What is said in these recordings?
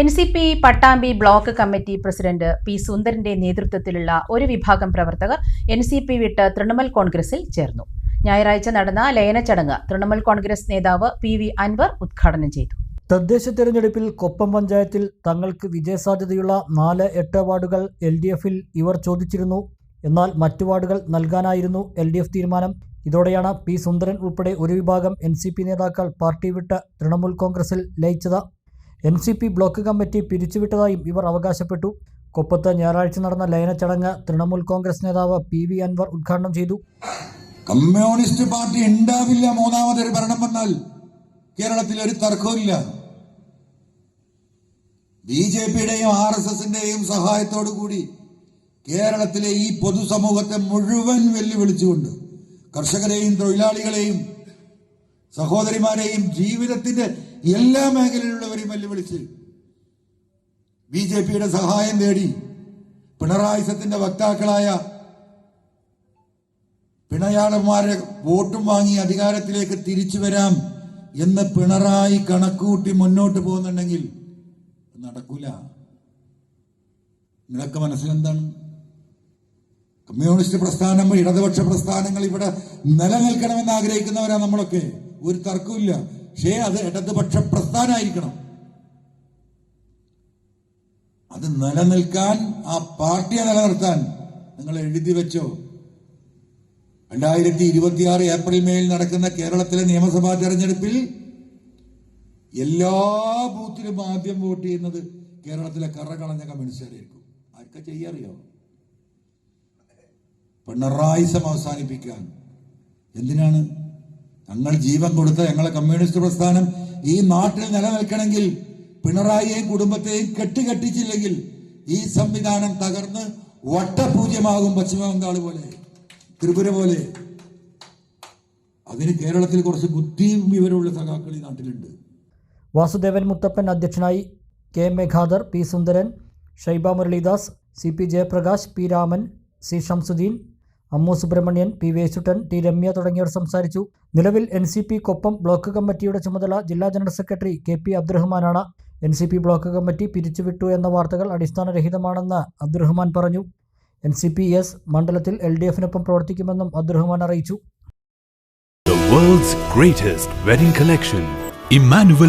N C P Pattambi block committee president P സുന്ദരന്റെ നേതൃത്വത്തിലുള്ള ഒരു വിഭാഗം പ്രവർത്തകർ എൻ സി പി വിട്ട് തൃണമൂൽ കോൺഗ്രസിൽ ചേർന്നു. ഞായറാഴ്ച നടന്ന ലയന ചടങ്ങ് തൃണമൂൽ കോൺഗ്രസ് നേതാവ് പി വി അൻവർ ഉദ്ഘാടനം ചെയ്തു. തദ്ദേശ തെരഞ്ഞെടുപ്പിൽ കൊപ്പം പഞ്ചായത്തിൽ തങ്ങൾക്ക് വിജയസാധ്യതയുള്ള നാല് എട്ട് വാർഡുകൾ എൽ ഡി എഫിൽ ഇവർ ചോദിച്ചിരുന്നു. എന്നാൽ മറ്റു വാർഡുകൾ നൽകാനായിരുന്നു എൽ ഡി എഫ് തീരുമാനം. ഇതോടെയാണ് പി സുന്ദരൻ ഉൾപ്പെടെ ഒരു വിഭാഗം എൻ സി പി നേതാക്കൾ പാർട്ടി വിട്ട് തൃണമൂൽ കോൺഗ്രസിൽ ലയിച്ചത്. N C P block committee പിരിച്ചുവിട്ടതായും ഇവർ അവകാശപ്പെട്ടു. കൊപ്പത്ത് ഞായറാഴ്ച നടന്ന ലയന ചടങ്ങ് തൃണമൂൽ കോൺഗ്രസ് നേതാവ് പി വി അൻവർ ഉദ്ഘാടനം ചെയ്തു. കമ്മ്യൂണിസ്റ്റ് പാർട്ടി ഉണ്ടാവില്ല മൂന്നാമതൊരു ഭരണം വന്നാൽ കേരളത്തിൽ ഒരു തർക്കമില്ല ബി ജെ പിയുടെയും ആർ എസ് എസിന്റെയും സഹായത്തോടു കൂടി കേരളത്തിലെ ഈ പൊതുസമൂഹത്തെ മുഴുവൻ വെല്ലുവിളിച്ചുകൊണ്ട് കർഷകരെയും തൊഴിലാളികളെയും സഹോദരിമാരെയും ജീവിതത്തിന്റെ എല്ലാ മേഖലയിലുള്ളവരെയും വെല്ലുവിളിച്ച് ബി ജെ പിയുടെ സഹായം തേടി പിണറായി സത്തിന്റെ വക്താക്കളായ പിണയാളന്മാരെ വോട്ടും വാങ്ങി അധികാരത്തിലേക്ക് തിരിച്ചു വരാം എന്ന് പിണറായി കണക്കുകൂട്ടി മുന്നോട്ട് പോകുന്നുണ്ടെങ്കിൽ നടക്കൂല. നിങ്ങളൊക്കെ മനസ്സിലെന്താണ്? കമ്മ്യൂണിസ്റ്റ് പ്രസ്ഥാനം ഇടതുപക്ഷ പ്രസ്ഥാനങ്ങൾ ഇവിടെ നിലനിൽക്കണമെന്ന് ആഗ്രഹിക്കുന്നവരാ നമ്മളൊക്കെ. ഒരു തർക്കമില്ല പക്ഷേ അത് ഇടതുപക്ഷ പ്രസ്ഥാനമായിരിക്കണം അത് നിലനിൽക്കാൻ ആ പാർട്ടിയെ നിലനിർത്താൻ നിങ്ങൾ എഴുതി വെച്ചോ. രണ്ടായിരത്തി ഇരുപത്തിയാറ് ഏപ്രിൽ മേയിൽ നടക്കുന്ന കേരളത്തിലെ നിയമസഭാ തെരഞ്ഞെടുപ്പിൽ എല്ലാ ബൂത്തിലും ആദ്യം വോട്ട് ചെയ്യുന്നത് കേരളത്തിലെ കറകളഞ്ഞ കമ്മ്യൂണിസ്റ്റുകാരായിരിക്കും. ആർക്കാ ചെയ്യാറിയോ? പിണറായിസം അവസാനിപ്പിക്കാൻ എന്തിനാണ്? ഞങ്ങൾ ജീവൻ കൊടുത്ത ഞങ്ങളെ കമ്മ്യൂണിസ്റ്റ് പ്രസ്ഥാനം ഈ നാട്ടിൽ നിലനിൽക്കണമെങ്കിൽ പിണറായിയെയും കുടുംബത്തെയും കെട്ടുകെട്ടിച്ചില്ലെങ്കിൽ ഈ സംവിധാനം തകർന്ന് വട്ടപൂജ്യമാകും പശ്ചിമ ബംഗാൾ പോലെ ത്രിപുര പോലെ. അതിന് കേരളത്തിൽ കുറച്ച് ബുദ്ധിയും വിവരമുള്ള സഖാക്കൾ ഈ നാട്ടിലുണ്ട്. വാസുദേവൻ മുത്തപ്പൻ അധ്യക്ഷനായി K Meghadar P Sundaran Shaiba Muralidas C P Jayaprakash P Raman C Shamsuddin Ammu Subrahmanyan P. Veshuttan T. Ramya തുടങ്ങിയവർ സംസാരിച്ചു. നിലവിൽ N. C. P Koppam block കമ്മിറ്റിയുടെ ചുമതല ജില്ലാ general secretary K. P. അബ്ദുറഹ്മാനാണ്. N. C. P block committee പിരിച്ചുവിട്ടു എന്ന വാർത്തകൾ അടിസ്ഥാനരഹിതമാണെന്ന് അബ്ദുറഹ്മാൻ പറഞ്ഞു. എൻ. സി. പി. എസ് മണ്ഡലത്തിൽ എൽ ഡി എഫിനൊപ്പം പ്രവർത്തിക്കുമെന്നും അബ്ദുറഹ്മാൻ അറിയിച്ചു.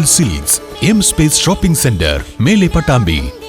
Silks, M Space Shopping Center, Mele Patambi.